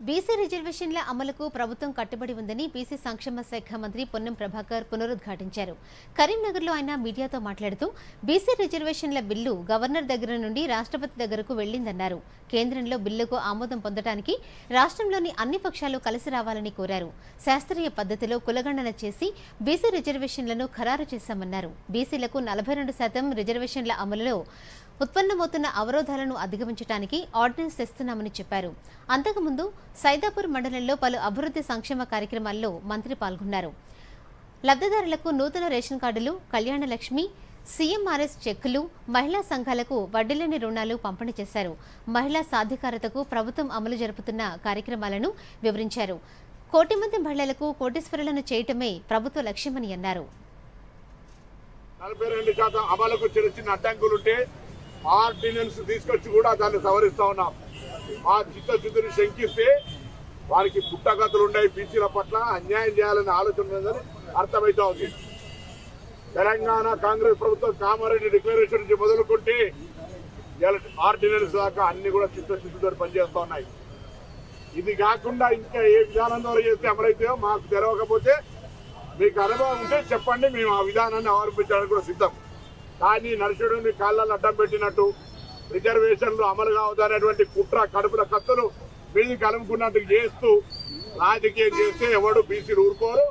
BC రిజర్వేషన్ల అమలుకు ప్రభుత్వం కట్టుబడి ఉందని బీసీ సంక్షేమ శాఖ మంత్రి పొన్నం ప్రభాకర్ పునరుద్ఘాటించారు. కరీంనగర్లో ఆయన మీడియాతో మాట్లాడుతూ బీసీ రిజర్వేషన్ల బిల్లు గవర్నర్ దగ్గర నుండి రాష్ట్రపతి దగ్గరకు వెళ్ళిందన్నారు కేంద్రంలో బిల్లుకు ఆమోదం పొందడానికి రాష్ట్రంలోని అన్ని పక్షాలు కలిసి రావాలని కోరారు. శాస్త్రీయ పద్ధతిలో కులగణన చేసి బీసీ రిజర్వేషన్లను ఖరారు చేశామన్నారు. బీసీలకు నలభై రెండు శాతం రిజర్వేషన్ల అమలులో ఉత్పన్నమవుతున్న అవరోధాలను అధిగమించడానికి ఆర్డినెన్స్ తెస్తున్నామని చెప్పారు. అంతకుముందు సైదాపూర్ మండలంలో పలు అభివృద్ధి సంక్షేమ కార్యక్రమాల్లో మంత్రి పాల్గొన్నారు. లబ్ధిదారులకు నూతన రేషన్ కార్డులు కళ్యాణ లక్ష్మి సీఎంఆర్ఎస్ చెక్కులు మహిళా సంఘాలకు వడ్డీలేని రుణాలు పంపిణీ చేశారు. మహిళా సాధికారతకు ప్రభుత్వం అమలు జరుపుతున్న కార్యక్రమాలను వివరించారు. కోటి మంది మహిళలకు కోటీశ్వరులను చేయటమే ప్రభుత్వ లక్ష్యమని అన్నారు. నలభై రెండు శాతం అమలుకు చిన్న చిన్న అడ్డంకులుంటే ఆర్డినెన్స్ తీసుకొచ్చి కూడా దాన్ని సవరిస్తా ఉన్నాం. ఆ చిత్తశుద్ధిని శంకిస్తే వారికి పుట్టగతులు ఉన్నాయి బీసీల పట్ల అన్యాయం చేయాలనే ఆలోచన ఉందని అర్థమైతా ఉంది. తెలంగాణ కాంగ్రెస్ ప్రభుత్వం కామారెడ్డి డిక్లరేషన్ నుంచి మొదలుకుంటే ఆర్డినెన్స్ దాకా అన్ని కూడా చిత్తశుద్ధితో పనిచేస్తా ఉన్నాయి. ఇది కాకుండా ఇంకా ఏ విధానం ద్వారా చేస్తే అమలైతాయో మాకు తెలవకపోతే మీకు అనుభవం ఉంటే చెప్పండి మేము ఆ విధానాన్ని అవలంబించడానికి కూడా సిద్ధం. కానీ నరసుడిని కాళ్ళ అడ్డం పెట్టినట్టు రిజర్వేషన్లు అమలు కావద్దనేటువంటి కుట్ర కడుపుల కత్తులు మీది కలుపుకున్నట్టు చేస్తూ రాజకీయం చేస్తే ఎవడు బీసీలు ఊరుకోరు.